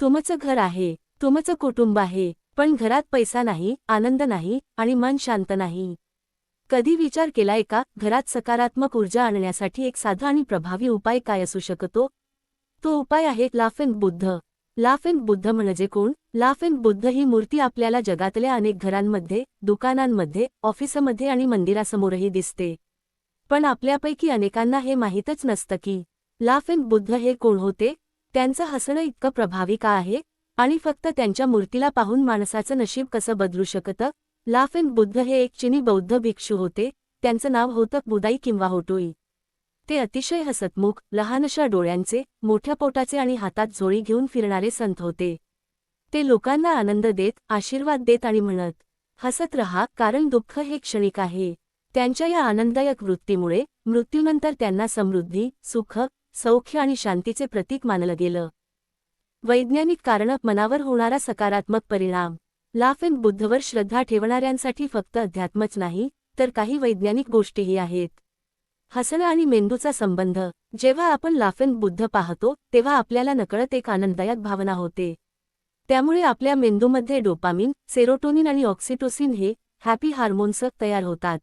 तुमचं घर आहे तुमचं कुटुंब आहे पण घरात पैसा नाही आनंद नाही आणि मन शांत नाही. कधी विचार केलाय का घरात सकारात्मक ऊर्जा आणण्यासाठी एक साधा आणि प्रभावी उपाय काय असू शकतो? तो उपाय आहे लाफेन बुद्ध. लाफेन बुद्ध म्हणजे कोण? लाफेन बुद्ध ही मूर्ती आपल्याला जगातल्या अनेक घरांमध्ये दुकानांमध्ये ऑफिसमध्ये आणि मंदिरासमोरही दिसते. पण आपल्यापैकी अनेकांना हे माहीतच नसतं की लाफेन बुद्ध हे कोण होते? त्यांचं हसणं इतकं प्रभावी का आहे? आणि फक्त त्यांच्या मूर्तीला पाहून माणसाचं नशीब कसं बदलू शकतं? लाफेन बुद्ध हे एक चिनी बौद्ध भिक्षू होते. त्यांचं नाव होतं बुदाई किंवा होटोई. ते अतिशय हसतमुख लहानशा डोळ्यांचे मोठ्या पोटाचे आणि हातात झोळी घेऊन फिरणारे संत होते. ते लोकांना आनंद देत आशीर्वाद देत आणि म्हणत हसत रहा कारण दुःख हे क्षणिक आहे. त्यांच्या या आनंददायक वृत्तीमुळे मृत्यूनंतर त्यांना समृद्धी सुख सौख्य आणि शांतीचे प्रतीक मानलं गेलं. वैज्ञानिक कारण मनावर होणारा सकारात्मक परिणाम. लाफेन बुद्धवर श्रद्धा ठेवणाऱ्यांसाठी फक्त अध्यात्मच नाही तर काही वैज्ञानिक गोष्टीही आहेत. हसणं आणि मेंदूचा संबंध. जेव्हा आपण लाफेन बुद्ध पाहतो तेव्हा आपल्याला नकळत एक आनंददायक भावना होते. त्यामुळे आपल्या मेंदूमध्ये डोपामिन सेरोटोनिन आणि ऑक्सिटोसिन हे हॅपी हार्मोन्स तयार होतात.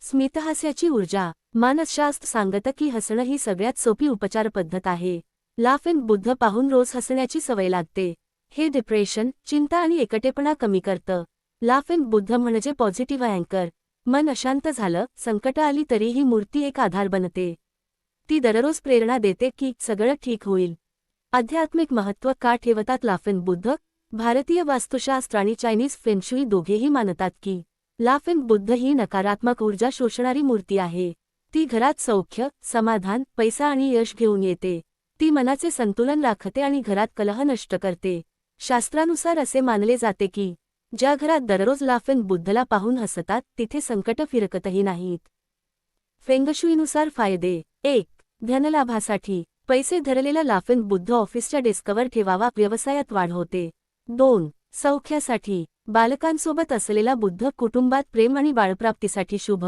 स्मितहास्याची ऊर्जा. मानसशास्त्र सांगतं की हसणं ही सगळ्यात सोपी उपचार पद्धत आहे. लाफेन बुद्ध पाहून रोज हसण्याची सवय लागते. हे डिप्रेशन चिंता आणि एकटेपणा कमी करतं. लाफेन बुद्ध म्हणजे पॉझिटिव्ह अँकर मन अशांत झालं संकट आली तरी ही मूर्ती एक आधार बनते. ती दररोज प्रेरणा देते की सगळं ठीक होईल. आध्यात्मिक महत्त्व का ठेवतात लाफेन बुद्ध? भारतीय वास्तुशास्त्र आणि चायनीज फेन्शुई दोघेही मानतात की लाफेन बुद्ध ही नकारात्मक ऊर्जा शोषणारी मूर्ती आहे. ती घरात सौख्य समाधान पैसा आणि यश घेऊन येते. ती मनाचे संतुलन राखते आणि घरात कलह नष्ट करते. शास्त्रानुसार असे मानले जाते की ज्या घरात दररोज लाफेन बुद्धला पाहून हसतात तिथे संकट फिरकतही नाहीत. फेंगशुईनुसार फायदे. एक धनलाभासाठी. पैसे धरलेला लाफेन बुद्ध ऑफिसच्या डेस्कवर ठेवावा व्यवसायात वाढ होते. दोन सौख्यासाठी. बालकांसोबत असलेला बुद्ध कुटुंबात प्रेम आणि बाळप्राप्तीसाठी शुभ.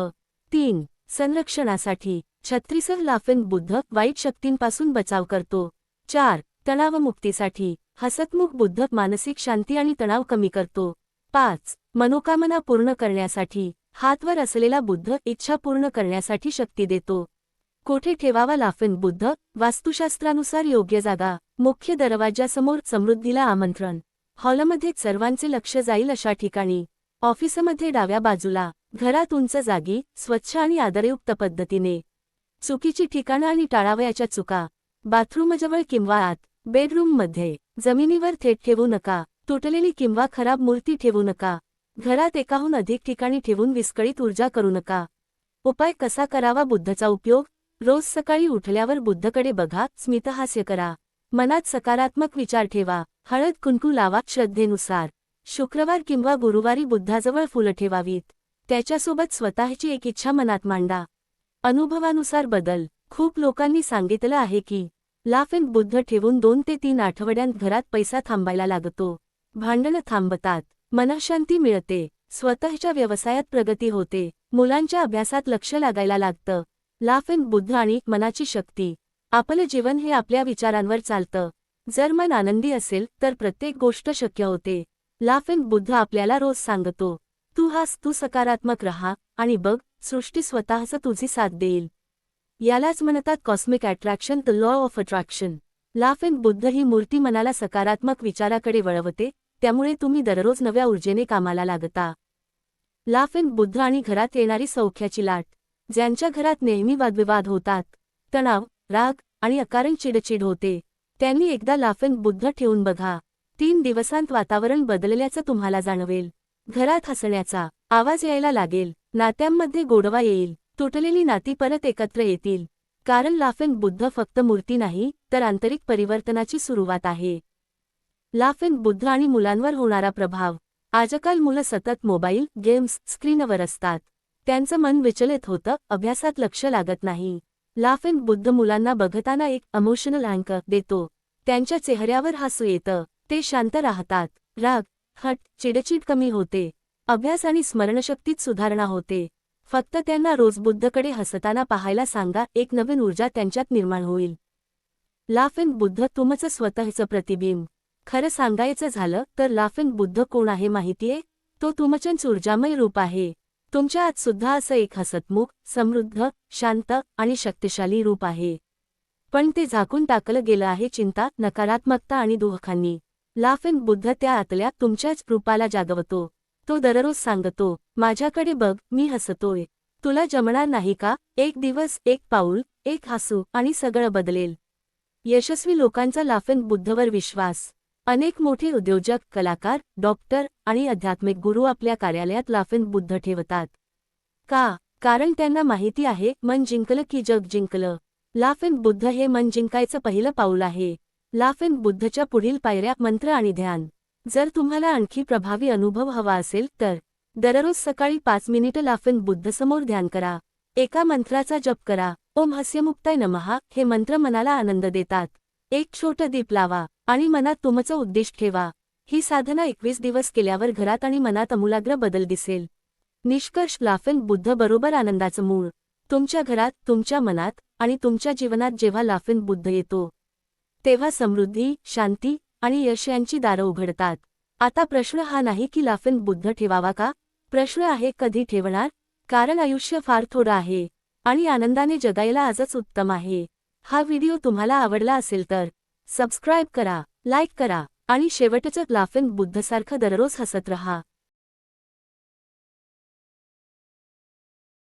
तीन संरक्षणासाठी छत्रीसर लाफेन बुद्ध वाईट शक्तींपासून बचाव करतो. चार तणावमुक्तीसाठी हसतमुख बुद्ध मानसिक शांती आणि तणाव कमी करतो. पाच मनोकामना पूर्ण करण्यासाठी हातवर असलेला बुद्ध इच्छा पूर्ण करण्यासाठी शक्ती देतो. कोठे ठेवावा लाफेन बुद्ध? वास्तुशास्त्रानुसार योग्य जागा मुख्य दरवाज्यासमोर समृद्धीला आमंत्रण. हॉलमध्ये सर्वांचे लक्ष जाईल अशा ठिकाणी. ऑफिसमध्ये डाव्या बाजूला घरात उंच जागी स्वच्छ आणि आदरयुक्त पद्धतीने. चुकीची ठिकाणं आणि टाळावयाच्या चुका. बाथरूमजवळ किंवा आत. बेडरूममध्ये. जमिनीवर थेट ठेवू नका. तुटलेली किंवा खराब मूर्ती ठेवू नका. घरात एकाहून अधिक ठिकाणी ठेवून विस्कळीत ऊर्जा करू नका. उपाय कसा करावा बुद्धचा उपयोग? रोज सकाळी उठल्यावर बुद्धकडे बघा. स्मितहास्य करा. मनात सकारात्मक विचार ठेवा. हळद कुंकू लावा. श्रद्धेनुसार. शुक्रवार किंवा गुरुवारी बुद्धाजवळ फुलं ठेवावीत. त्याच्यासोबत स्वतःची एक इच्छा मनात मांडा. अनुभवानुसार बदल. खूप लोकांनी सांगितलं आहे की लाफेन बुद्ध ठेवून दोन ते तीन आठवड्यांत घरात पैसा थांबायला लागतो. भांडणं थांबतात. मनशांती मिळते. स्वतःच्या व्यवसायात प्रगती होते. मुलांच्या अभ्यासात लक्ष लागायला लागतं. लाफेन बुद्ध आणि मनाची शक्ती. आपलं जीवन हे आपल्या विचारांवर चालतं. जर मन आनंदी असेल तर प्रत्येक गोष्ट शक्य होते. लाफेन बुद्ध आपल्याला रोज सांगतो. तू हास तू सकारात्मक रहा आणि बघ सृष्टी स्वतःच तुझी साथ देईल. यालाच म्हणतात cosmic attraction the law of attraction लाफेन Buddha ही मूर्ती मनाला सकारात्मक विचाराकडे वळवते त्यामुळे तुम्ही दररोज नव्या ऊर्जेने कामाला लागता. लाफेन बुद्ध आणि घरात येणारी सौख्याची लाट ज्यांच्या घरात नेहमी वादविवाद होतात तणाव राग आणि अकारण चिडचिड होते. त्यांनी एकदा लाफेन बुद्ध ठेवून बघा. तीन दिवसांत वातावरण बदलल्याचं तुम्हाला जाणवेल. घरात हसण्याचा आवाज यायला लागेल. नात्यांमध्ये गोडवा येईल. तुटलेली नाती परत एकत्र येतील. कारण लाफेन बुद्ध फक्त मूर्ती नाही तर आंतरिक परिवर्तनाची सुरुवात आहे. लाफेन बुद्ध आणि मुलांवर होणारा प्रभाव. आजकाल मुलं सतत मोबाईल गेम्स स्क्रीनवर असतात. त्यांचं मन विचलित होतं अभ्यासात लक्ष लागत नाही. लाफेन बुद्ध मुलांना बघताना एक अमोशनल अँकर देतो. त्यांच्या चेहऱ्यावर हसू येतं. ते शांत राहतात. राग हट चिडचिड कमी होते. अभ्यास आणि स्मरणशक्तीत सुधारणा होते. फक्त त्यांना रोज बुद्धकडे हसताना पाहायला सांगा एक नवीन ऊर्जा त्यांच्यात निर्माण होईल. लाफेन बुद्ध तुमचं स्वतःचं प्रतिबिंब. खरं सांगायचं झालं तर लाफिंग बुद्ध कोण आहे माहितीये? तो तुमचंच ऊर्जामय रूप आहे. तुमच्या आत सुद्धा असं एक हसतमुख समृद्ध शांत आणि शक्तिशाली रूप आहे. पण ते झाकून टाकलं गेलं आहे चिंता नकारात्मकता आणि दुःखांनी. लाफिंग बुद्ध त्या आतल्या तुमच्याच रूपाला जागवतो. तो दररोज सांगतो माझ्याकडे बघ मी हसतोय. तुला जमणार नाही का? एक दिवस एक पाऊल एक हसू आणि सगळं बदलेल. यशस्वी लोकांचा लाफिंग बुद्धवर विश्वास. अनेक मोठे उद्योजक कलाकार डॉक्टर आणि आध्यात्मिक गुरु आपल्या कार्यालयात लाफिंग बुद्ध ठेवतात. का? कारण त्यांना माहिती आहे मन जिंकलं की जग जिंकलं. लाफिंग बुद्ध हे मन जिंकायचं पहिलं पाऊल आहे. लाफिंग बुद्धच्या पुढील पायऱ्या मंत्र आणि ध्यान. जर तुम्हाला आणखी प्रभावी अनुभव हवा असेल तर दररोज सकाळी पाच मिनिटं लाफिंग बुद्धसमोर ध्यान करा. एका मंत्राचा जप करा. ओम हस्यमुक्ताय नमहा. हे मंत्र मनाला आनंद देतात. एक छोटं दीप लावा आणि मनात तुमचं उद्दिष्ट ठेवा. ही साधना एकवीस दिवस केल्यावर घरात आणि मनात अमूलाग्र बदल दिसेल. निष्कर्ष लाफिंग बुद्ध बरोबर आनंदाचं मूळ. तुमच्या घरात तुमच्या मनात आणि तुमच्या जीवनात जेव्हा लाफिंग बुद्ध येतो तेव्हा समृद्धी शांती आणि यश यांची दारं उघडतात. आता प्रश्न हा नाही की लाफेन बुद्ध ठेवावा का? प्रश्न आहे कधी ठेवणार? कारण आयुष्य फार थोडं आहे आणि आनंदाने जगायला आजच उत्तम आहे. हा व्हिडिओ तुम्हाला आवडला असेल तर सबस्क्राईब करा लाईक करा आणि शेवटचं लाफेन बुद्धसारखं दररोज हसत रहा.